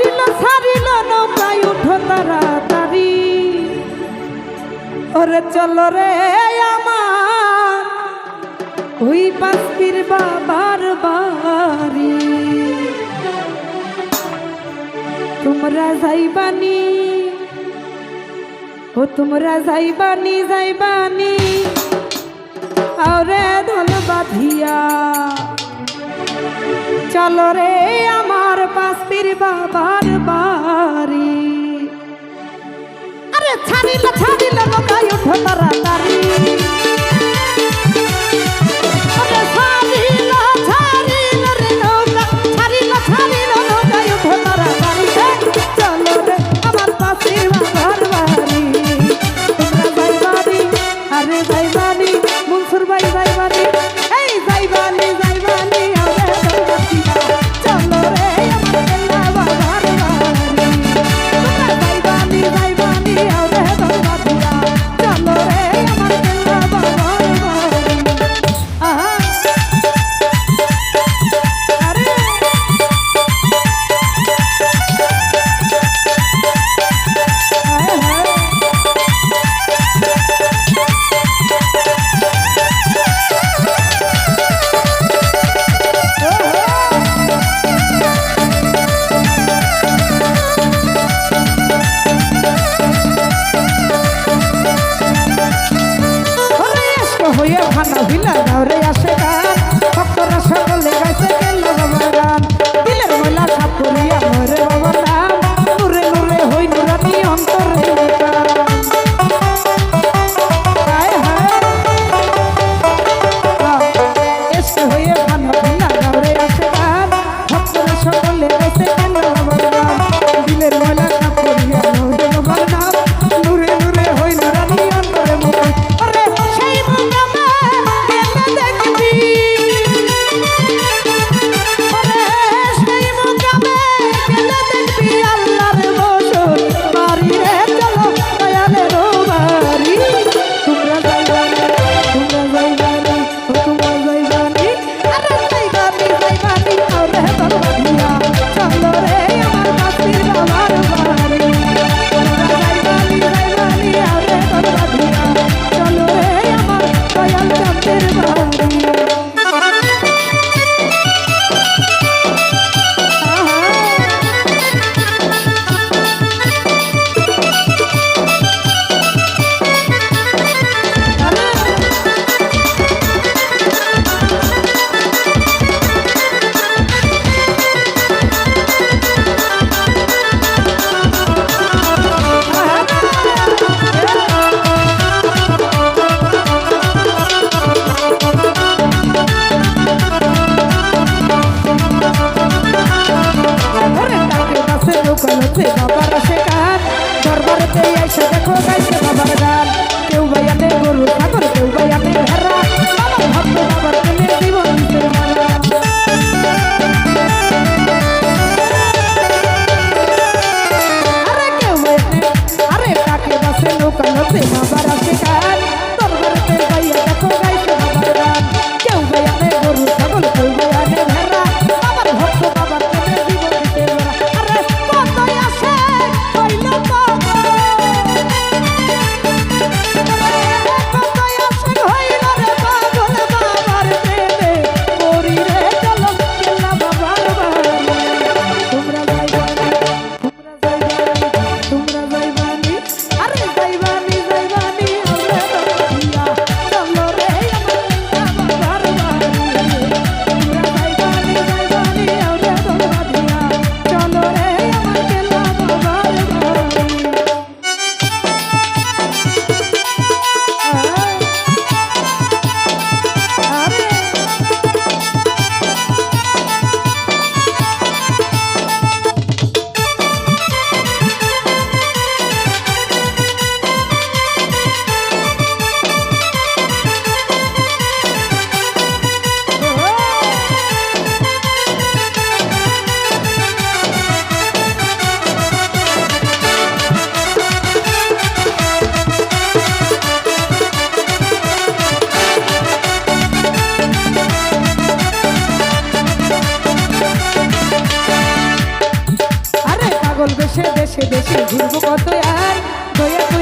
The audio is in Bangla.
ছাড়িল ছাড়িল নৌকায় উঠো তাড়াতাড়ি। ওরে চলো রে আমার, ওই পাস্তির বাবার বাড়ি। তোমরা যাইবানি, ও তোমরা যাইবানি যাইবানি। আরে ধন বাঁধিয়া চলো রে আমার পাস্তির বাবার বাড়ি। আরে ছাড়িল ছাড়িল নৌকায় উঠো তাড়াতাড়ি I'll Rodríguez. ঘুরবো কত আর দয়া